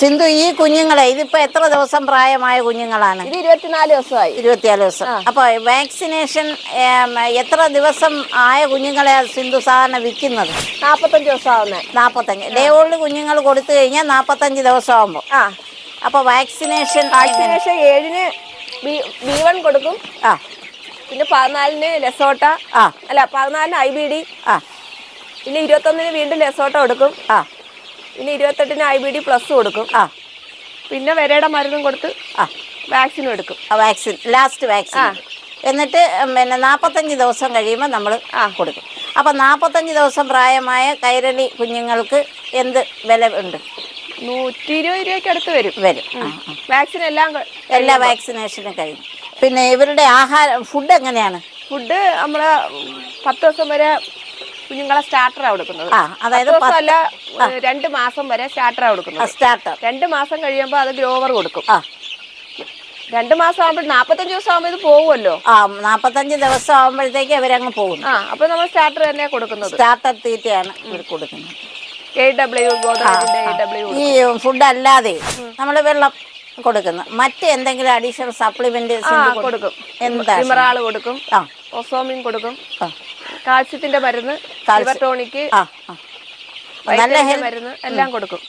സിന്ധു ഈ കുഞ്ഞുങ്ങളെ ഇതിപ്പോ എത്ര ദിവസം പ്രായമായ കുഞ്ഞുങ്ങളാണ്? ഇത് ഇരുപത്തിനാല് ദിവസമായി. ഇരുപത്തിനാല് ദിവസം. അപ്പൊ വാക്സിനേഷൻ എത്ര ദിവസം ആയ കുഞ്ഞുങ്ങളെ സിന്ധു സാധാരണ വിൽക്കുന്നത്? നാപ്പത്തഞ്ച് ദിവസം ആവുന്നേ നാപ്പത്തഞ്ച് ഡേ ഓൾഡ് കുഞ്ഞുങ്ങൾ കൊടുത്തു കഴിഞ്ഞാൽ നാപ്പത്തഞ്ച് ദിവസം ആകുമ്പോൾ ആ. അപ്പൊ വാക്സിനേഷൻ വാക്സിനേഷൻ ഏഴിന് ബി വൺ കൊടുക്കും. ആ. പിന്നെ പതിനാലിന് ലെസോട്ട. ആ. അല്ല പതിനാലിന് ഐ ബി ഡി. ആ. പിന്നെ ഇരുപത്തൊന്നിന് വീണ്ടും ലെസോട്ട കൊടുക്കും. ആ. പിന്നെ ഇരുപത്തെട്ടിന് ഐ ബി ഡി പ്ലസ് കൊടുക്കും. ആ. പിന്നെ വരയുടെ മരുന്നും കൊടുത്ത് ആ. വാക്സിനും എടുക്കും. ആ വാക്സിൻ ലാസ്റ്റ് വാക്സിൻ ആ. എന്നിട്ട് പിന്നെ നാൽപ്പത്തഞ്ച് ദിവസം കഴിയുമ്പോൾ നമ്മൾ ആ. കൊടുക്കും. അപ്പം നാൽപ്പത്തഞ്ച് ദിവസം പ്രായമായ കൈരളി കുഞ്ഞുങ്ങൾക്ക് എന്ത് വില ഉണ്ട്? നൂറ്റി ഇരുപത് രൂപയ്ക്ക് അടുത്ത് വരും. വരും. ആ, ആ. വാക്സിൻ എല്ലാം ക- എല്ലാ വാക്സിനേഷനും കഴിഞ്ഞു പിന്നെ ഇവരുടെ ആഹാരം ഫുഡ് എങ്ങനെയാണ്? ഫുഡ് നമ്മൾ പത്ത് ദിവസം വരെ കുഞ്ഞുങ്ങളെ സ്റ്റാർട്ടറാണ് കൊടുക്കുന്നത്. അതായത് അല്ല രണ്ട് മാസം വരെ സ്റ്റാർട്ടറാണ് കൊടുക്കുന്നത്. സ്റ്റാർട്ടർ രണ്ട് മാസം കഴിയുമ്പോൾ അത് ഗ്രോവർ കൊടുക്കും. ആ. രണ്ട് മാസം ആകുമ്പോൾ നാപ്പത്തഞ്ച് ദിവസം ആകുമ്പോൾ ഇത് പോകുമല്ലോ ആ നാപ്പത്തഞ്ച് ദിവസം ആകുമ്പോഴത്തേക്ക് അവരങ്ങ് പോകുന്നു. ആ അപ്പോൾ നമ്മൾ സ്റ്റാർട്ടർ തന്നെ കൊടുക്കുന്നത്. സ്റ്റാർട്ടർ തീറ്റയാണ് ഇവർ കൊടുക്കുന്നത്. എ ഡബ്ല്യു ഈ ഫുഡ് അല്ലാതെ നമ്മൾ വെള്ളം കൊടുക്കുന്നു മറ്റ് എന്തെങ്കിലും അഡീഷണൽ സപ്ലിമെന്റ് കൊടുക്കും എന്താ ഇമറാൾ കൊടുക്കും ഒസോമിൻ കൊടുക്കും. കാൽസ്യത്തിന്റെ മരുന്ന് കാൽസ്യം. ലിവർ ടോണിക്ക് ആ ആ. നല്ല മരുന്ന് എല്ലാം കൊടുക്കും